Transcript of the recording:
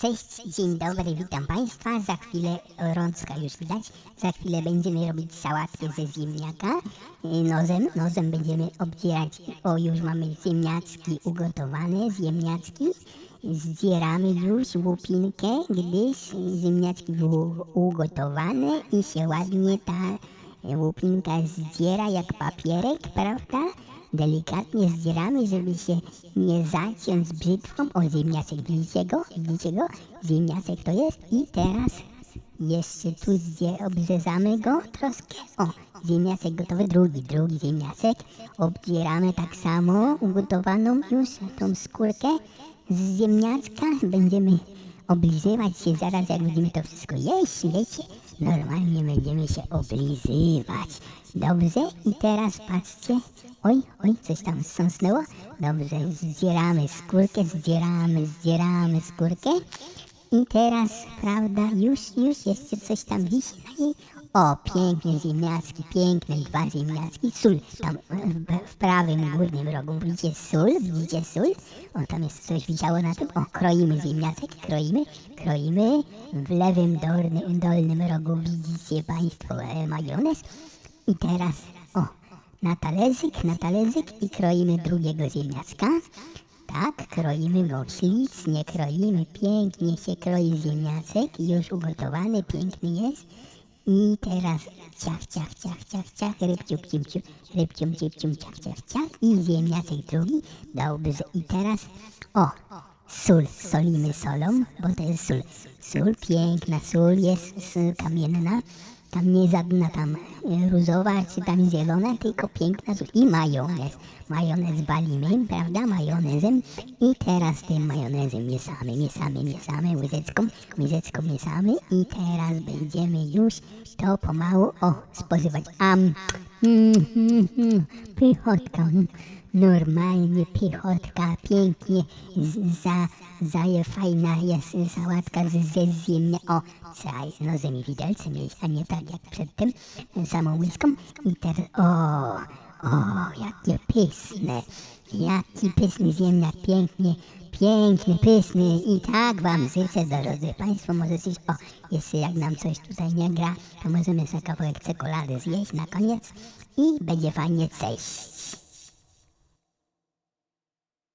Cześć, dzień dobry, witam Państwa. Za chwilę rączka już widać. Za chwilę będziemy robić sałatkę ze ziemniaka. Nozem, nozem będziemy obdzierać. O, już mamy ziemniaczki ugotowane, ziemniaczki. Zdzieramy już łupinkę, gdyż ziemniaczki były ugotowane i się ładnie ta łupinka zdziera jak papierek, prawda? Delikatnie zdzieramy, żeby się nie zaciąć brzytwą. O, ziemniaczek, widzicie go? Widzicie go? Ziemniaczek to jest. I teraz jeszcze tu zdzie- obrzezamy go troszkę. O, ziemniaczek gotowy, drugi, drugi ziemniaczek. Obdzieramy tak samo ugotowaną już tą skórkę z ziemniaczka. Będziemy oblizywać się zaraz, jak będziemy to wszystko jeść, wiecie? Normalnie będziemy się oblizywać. Dobrze? I teraz patrzcie. Oj, oj, coś tam wstrząsnęło. Dobrze, zdzieramy skórkę, zdzieramy, zdzieramy skórkę. I teraz, prawda, już, już jeszcze coś tam wisi na niej. O, piękne ziemniaczki, piękne dwa ziemniaczki. Sól tam w, w prawym górnym rogu. Widzicie sól? Widzicie sól? O, tam jest coś widziało na tym. O, kroimy ziemniaczek, kroimy, kroimy. W lewym dolnym, dolnym rogu widzicie Państwo e, majonez. I teraz, o, na talerzyk, na talerzyk i kroimy drugiego ziemniaczka. Tak, kroimy go ślicznie, kroimy, pięknie się kroi ziemniaczek, już ugotowany, piękny jest. I teraz ciach, ciach, ciach, ciach, ciach, rybciuk, cimciu, rybcium, cipcium, ciach, ciach, ciach i ziemniaczek drugi. Dobrze, i teraz, o, sól, solimy solą, bo to jest sól. Sól, piękna sól jest kamienna, tam nie żadna tam e, różowa czy tam zielona, tylko piękna i majonez. Majonez balimy, prawda, majonezem i teraz tym majonezem mieszamy, mieszamy, mieszamy łyżeczką, łyżeczką mieszamy i teraz będziemy już to pomału, o, spożywać. Am, pychotka. Normalnie pychotka, pięknie, z, za, zaje fajna jest sałatka z, ze ziemnia. O, trzeba z nozem i widelcem a nie tak jak przedtem, samą łyską. I teraz, o, o, jakie pyszne, jaki pyszny ziemniak, pięknie, piękny, pyszny i tak wam życzę, drodzy Państwo, możecie, o, jeszcze jak nam coś tutaj nie gra, to możemy sobie kawałek czekolady zjeść na koniec i będzie fajnie, cześć.